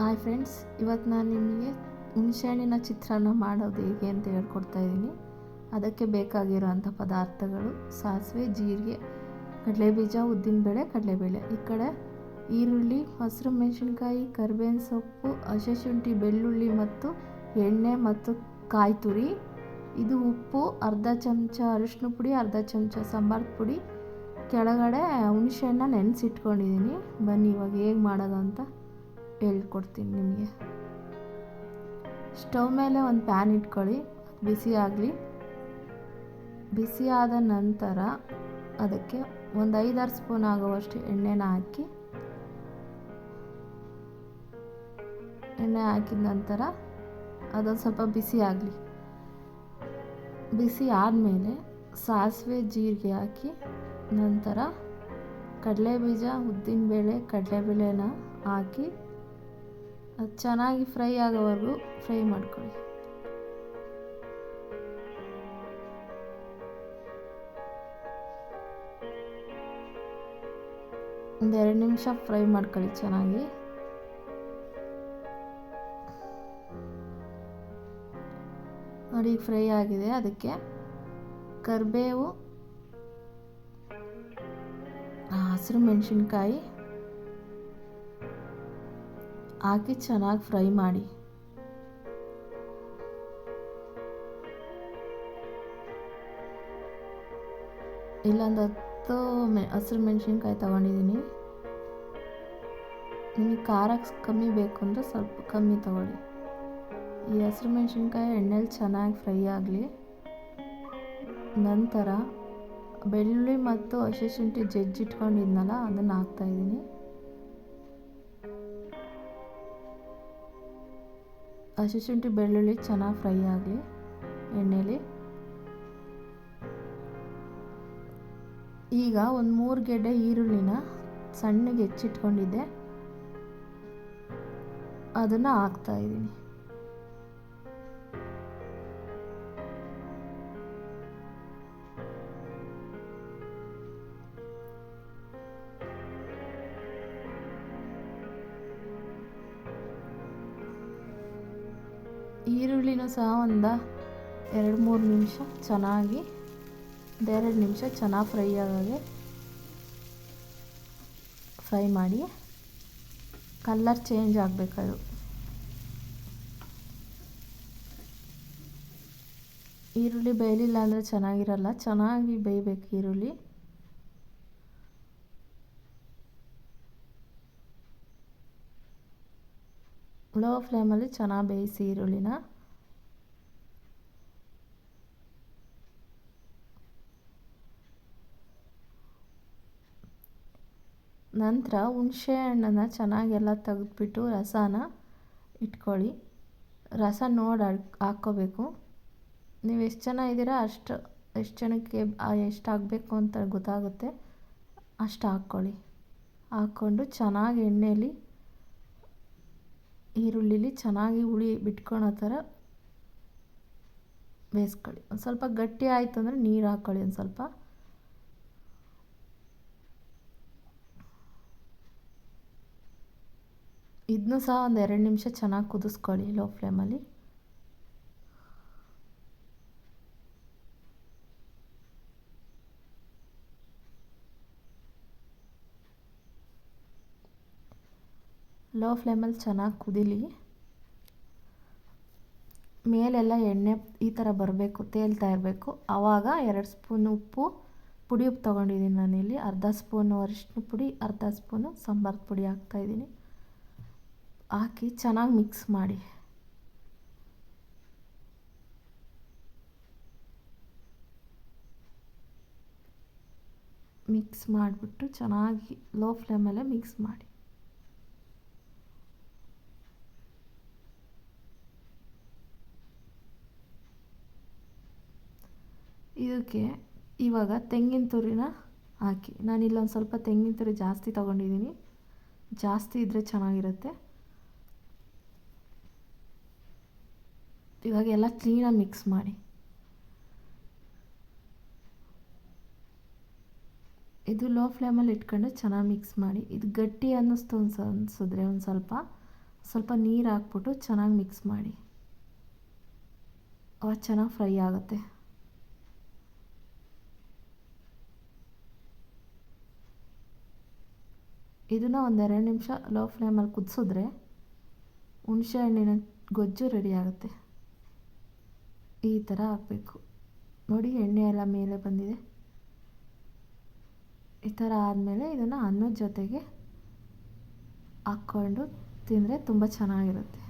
Hi friends ಇವತ್ತು ನಾನು ನಿಮಗೆ ಹುಣಸೆಹಣ್ಣಿನ ಚಿತ್ರಾನ್ನ ಮಾಡೋದು ಹೇಗೆ ಅಂತ ಹೇಳ್ಕೊಡ್ತಾ ಇದ್ದೀನಿ. ಅದಕ್ಕೆ ಬೇಕಾಗಿರೋಂಥ ಪದಾರ್ಥಗಳು ಸಾಸಿವೆ, ಜೀರಿಗೆ, ಕಡಲೆಬೀಜ, ಉದ್ದಿನಬೇಳೆ, ಕಡಲೆಬೇಳೆ. ಈ ಕಡೆ ಈರುಳ್ಳಿ, ಹಸಿರು ಮೆಣಸಿನ್ಕಾಯಿ, ಕರಿಬೇವಿನ ಸೊಪ್ಪು ಹಸಿಶುಂಠಿ ಬೆಳ್ಳುಳ್ಳಿ ಮತ್ತು ಎಣ್ಣೆ ಮತ್ತು ಕಾಯಿ ತುರಿ. ಇದು ಉಪ್ಪು, ಅರ್ಧ ಚಮಚ ಅರಿಶಿನ ಪುಡಿ, ಅರ್ಧ ಚಮಚ ಸಾಂಬಾರು ಪುಡಿ. ಕೆಳಗಡೆ ಹುಣಸೆಹಣ್ಣ ನೆನೆಸಿಟ್ಕೊಂಡಿದ್ದೀನಿ. ಬನ್ನಿ ಇವಾಗ ಹೇಗೆ ಮಾಡೋದು ಅಂತ ಹೇಳ್ಕೊಡ್ತೀನಿ ನಿಮಗೆ. ಸ್ಟವ್ ಮೇಲೆ ಒಂದು ಪ್ಯಾನ್ ಇಟ್ಕೊಳ್ಳಿ ಬಿಸಿ ಆಗಲಿ. ಬಿಸಿ ನಂತರ ಅದಕ್ಕೆ ಒಂದು ಐದಾರು ಸ್ಪೂನ್ ಆಗುವಷ್ಟು ಎಣ್ಣೆನ ಹಾಕಿ. ಎಣ್ಣೆ ಹಾಕಿದ ನಂತರ ಅದೊಂದು ಸ್ವಲ್ಪ ಬಿಸಿ ಆಗಲಿ. ಬಿಸಿ ಆದಮೇಲೆ ಸಾಸಿವೆ ಜೀರಿಗೆ ಹಾಕಿ, ನಂತರ ಕಡಲೆ ಕಡಲೆಬೀಜ, ಉದ್ದಿನಬೇಳೆ, ಕಡಲೆಬೇಳೆನ ಹಾಕಿ ಅದು ಚೆನ್ನಾಗಿ ಫ್ರೈ ಆಗೋವರೆಗೂ ಫ್ರೈ ಮಾಡ್ಕೊಳ್ಳಿ. ಒಂದೆರಡು ನಿಮಿಷ ಫ್ರೈ ಮಾಡ್ಕೊಳ್ಳಿ ಚೆನ್ನಾಗಿ. ನೋಡಿ, ಫ್ರೈ ಆಗಿದೆ. ಅದಕ್ಕೆ ಕರಿಬೇವು ಹಸಿರು ಮೆಣಸಿನ್ಕಾಯಿ ಹಾಕಿ ಚೆನ್ನಾಗಿ ಫ್ರೈ ಮಾಡಿ. ಇಲ್ಲೊಂದು ಹತ್ತು ಮೆ, ಹಸಿರು ಮೆಣಸಿನ್ಕಾಯಿ ತೊಗೊಂಡಿದ್ದೀನಿ ನಿಮಗೆ ಖಾರ ಕಮ್ಮಿ ಬೇಕು ಅಂದರೆ ಸ್ವಲ್ಪ ಕಮ್ಮಿ ತೊಗೊಳ್ಳಿ. ಈ ಹಸಿರು ಮೆಣಸಿನ್ಕಾಯಿ ಎಣ್ಣೆಲಿ ಚೆನ್ನಾಗಿ ಫ್ರೈ ಆಗಲಿ. ನಂತರ ಬೆಳ್ಳುಳ್ಳಿ ಮತ್ತು ಹಸಿಶುಂಠಿ ಜಜ್ಜಿಟ್ಕೊಂಡಿದ್ನಲ್ಲ, ಅದನ್ನು ಹಾಕ್ತಾಯಿದ್ದೀನಿ ಹಸಿಶುಂಠಿ ಬೆಳ್ಳುಳ್ಳಿ ಚೆನ್ನಾಗಿ ಫ್ರೈ ಆಗಲಿ, ಎಣ್ಣೆಲಿ. ಈಗ ಒಂದು ಮೂರು ಗೆಡ್ಡೆ ಈರುಳ್ಳಿನ ಸಣ್ಣಗೆ ಹೆಚ್ಚಿಟ್ಕೊಂಡಿದ್ದೆ. ಅದನ್ನು ಹಾಕ್ತಾ ಈರುಳ್ಳಿನೂ ಸಹ ಒಂದು ಎರಡು ಮೂರು ನಿಮಿಷ ಚೆನ್ನಾಗಿ ಒಂದೆರಡು ನಿಮಿಷ ಚೆನ್ನಾಗಿ ಫ್ರೈ ಆಗೋಗೆ ಫ್ರೈ ಮಾಡಿ ಕಲ್ಲರ್ ಚೇಂಜ್ ಆಗಬೇಕದು ಈರುಳ್ಳಿ ಬೇಯಲಿಲ್ಲ ಅಂದರೆ ಚೆನ್ನಾಗಿರಲ್ಲ, ಚೆನ್ನಾಗಿ ಬೇಯಬೇಕು ಈರುಳ್ಳಿ. ಲೋ ಫ್ಲೇಮಲ್ಲಿ ಚೆನ್ನಾಗಿ ಬೇಯಿಸಿ ಈರುಳ್ಳಿನ. ನಂತರ ಹುಣಸೆ ಹಣ್ಣನ್ನು ಚೆನ್ನಾಗೆಲ್ಲ ತೆಗೆದ್ಬಿಟ್ಟು ರಸನ ಇಟ್ಕೊಳ್ಳಿ. ರಸ ನೋಡಿ ಹಾಕ್ಕೋಬೇಕು. ನೀವು ಎಷ್ಟು ಜನ ಇದ್ದೀರಾ ಅಷ್ಟು, ಎಷ್ಟು ಜನಕ್ಕೆ ಎಷ್ಟು ಆಗಬೇಕು ಅಂತ ಗೊತ್ತಾಗುತ್ತೆ. ಅಷ್ಟು ಹಾಕ್ಕೊಳ್ಳಿ. ಹಾಕ್ಕೊಂಡು ಚೆನ್ನಾಗಿ ಎಣ್ಣೆಯಲ್ಲಿ ಈರುಳ್ಳಿಲಿ ಚೆನ್ನಾಗಿ ಹುಳಿ ಬಿಟ್ಕೊಳ್ಳೋ ಥರ ಬೇಯಿಸ್ಕೊಳ್ಳಿ. ಒಂದು ಸ್ವಲ್ಪ ಗಟ್ಟಿ ಆಯಿತು ಅಂದರೆ ನೀರು ಹಾಕ್ಕೊಳ್ಳಿ ಒಂದು ಸ್ವಲ್ಪ. ಇದನ್ನೂ ಸಹ ಒಂದು ಎರಡು ನಿಮಿಷ ಚೆನ್ನಾಗಿ ಕುದಿಸ್ಕೊಳ್ಳಿ ಲೋ ಫ್ಲೇಮಲ್ಲಿ ಲೋ ಫ್ಲೇಮಲ್ಲಿ ಚೆನ್ನಾಗಿ ಕುದೀಲಿ. ಮೇಲೆಲ್ಲ ಎಣ್ಣೆ ಈ ಥರ ಬರಬೇಕು, ತೇಲ್ತಾ ಇರಬೇಕು. ಆವಾಗ ಎರಡು ಸ್ಪೂನ್ ಉಪ್ಪು, ಪುಡಿ ಉಪ್ಪು ತೊಗೊಂಡಿದ್ದೀನಿ ನಾನಿಲ್ಲಿ. ಅರ್ಧ ಸ್ಪೂನು ಅರಿಶಿನ ಪುಡಿ, ಅರ್ಧ ಸ್ಪೂನು ಸಾಂಬಾರ್ ಪುಡಿ ಹಾಕ್ತಾಯಿದ್ದೀನಿ ಹಾಕಿ ಚೆನ್ನಾಗಿ ಮಿಕ್ಸ್ ಮಾಡಿ. ಮಿಕ್ಸ್ ಮಾಡಿಬಿಟ್ಟು ಚೆನ್ನಾಗಿ ಲೋ ಫ್ಲೇಮಲ್ಲೇ ಮಿಕ್ಸ್ ಮಾಡಿ. ಇದಕ್ಕೆ ಇವಾಗ ತೆಂಗಿನ ತುರಿನ ಹಾಕಿ. ನಾನು ಇಲ್ಲೊಂದು ಸ್ವಲ್ಪ ತೆಂಗಿನ ತುರಿ ಜಾಸ್ತಿ ತೊಗೊಂಡಿದ್ದೀನಿ ಜಾಸ್ತಿ ಇದ್ದರೆ ಚೆನ್ನಾಗಿರುತ್ತೆ. ಇವಾಗ ಎಲ್ಲ ಕ್ಲೀನಾಗಿ ಮಿಕ್ಸ್ ಮಾಡಿ. ಇದು ಲೋ ಫ್ಲೇಮಲ್ಲಿ ಇಟ್ಕೊಂಡು ಚೆನ್ನಾಗಿ ಮಿಕ್ಸ್ ಮಾಡಿ. ಇದು ಗಟ್ಟಿ ಅನ್ನಿಸ್ತು ಅನ್ಸ, ಅನಿಸಿದ್ರೆ ಒಂದು ಸ್ವಲ್ಪ ಸ್ವಲ್ಪ ನೀರು ಹಾಕ್ಬಿಟ್ಟು ಚೆನ್ನಾಗಿ ಮಿಕ್ಸ್ ಮಾಡಿ. ಅವಾಗ ಚೆನ್ನಾಗಿ ಫ್ರೈ ಆಗುತ್ತೆ. ಇದನ್ನು ಎರಡು ನಿಮಿಷ ಲೋ ಫ್ಲೇಮಲ್ಲಿ ಕುದಿಸಿದ್ರೆ ಹುಣಸೆ ಹಣ್ಣಿನ ಗೊಜ್ಜು ರೆಡಿ ಆಗುತ್ತೆ. ಈ ಥರ ಹಾಕಬೇಕು. ನೋಡಿ ಎಣ್ಣೆ ಎಲ್ಲ ಮೇಲೆ ಬಂದಿದೆ. ಈ ಥರ ಆದಮೇಲೆ ಇದನ್ನು ಅನ್ನದ ಜೊತೆಗೆ ಹಾಕ್ಕೊಂಡು ತಿಂದರೆ ತುಂಬ ಚೆನ್ನಾಗಿರುತ್ತೆ.